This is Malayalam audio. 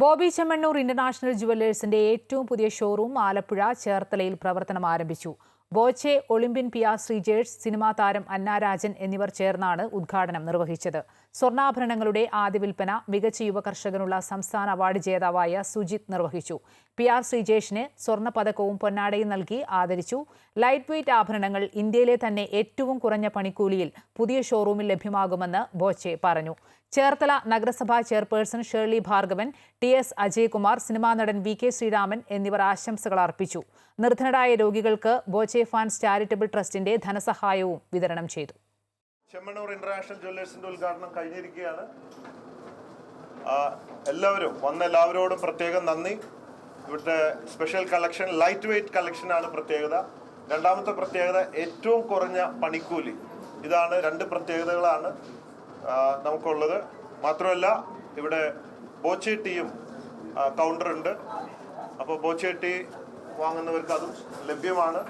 ബോബി ചെമ്മണ്ണൂർ ഇന്റർനാഷണൽ ജുവല്ലേഴ്സിന്റെ ഏറ്റവും പുതിയ ഷോറൂം ആലപ്പുഴ ചേർത്തലയിൽ പ്രവർത്തനം ആരംഭിച്ചു. ബോച്ചെ ഒളിമ്പ്യൻ പിയ ശ്രീജേഴ്സ് സിനിമാ താരം അന്നാരാജൻ എന്നിവർ ചേർന്നാണ് ഉദ്ഘാടനം നിർവഹിച്ചത്. സ്വർണാഭരണങ്ങളുടെ ആദ്യ വിൽപ്പന മികച്ച യുവകർഷകനുള്ള സംസ്ഥാന അവാർഡ് ജേതാവായ സുജിത് നിർവഹിച്ചു. പി ആർ ശ്രീജേഷിന് സ്വർണ പതക്കവും പൊന്നാടയും നൽകി ആദരിച്ചു. ലൈറ്റ് വെയ്റ്റ് ആഭരണങ്ങൾ ഇന്ത്യയിലെ തന്നെ ഏറ്റവും കുറഞ്ഞ പണിക്കൂലിയിൽ പുതിയ ഷോറൂമിൽ ലഭ്യമാകുമെന്ന് ബോച്ചെ പറഞ്ഞു. ചേർത്തല നഗരസഭാ chairperson Shirley Bhargavan T S Ajaykumar cinema നടൻ വി കെ ശ്രീരാമൻ എന്നിവർ ആശംസകൾ അർപ്പിച്ചു. നിർധനരായ രോഗികൾക്ക് ബോച്ചെ ഫാൻസ് ചാരിറ്റബിൾ ട്രസ്റ്റിന്റെ ധനസഹായവും വിതരണം ചെയ്തു. ചെമ്മണ്ണൂർ ഇന്റർനാഷണൽ ജ്വല്ലേഴ്സിന്റെ ഉദ്ഘാടനം കഴിഞ്ഞിരിക്കുകയാണ്. എല്ലാവരും വന്ന എല്ലാവരോടും പ്രത്യേകം നന്ദി. ഇവിടുത്തെ സ്പെഷ്യൽ കളക്ഷൻ ലൈറ്റ് വെയ്റ്റ് കളക്ഷനാണ് പ്രത്യേകത. രണ്ടാമത്തെ പ്രത്യേകത ഏറ്റവും കുറഞ്ഞ പണിക്കൂലി. ഇതാണ് രണ്ട് പ്രത്യേകതകളാണ് നമുക്കുള്ളത്. മാത്രമല്ല ഇവിടെ ബോച്ചെ ടീയും കൗണ്ടർ ഉണ്ട്. അപ്പോൾ ബോച്ചെ ടീ വാങ്ങുന്നവർക്ക് അതും ലഭ്യമാണ്.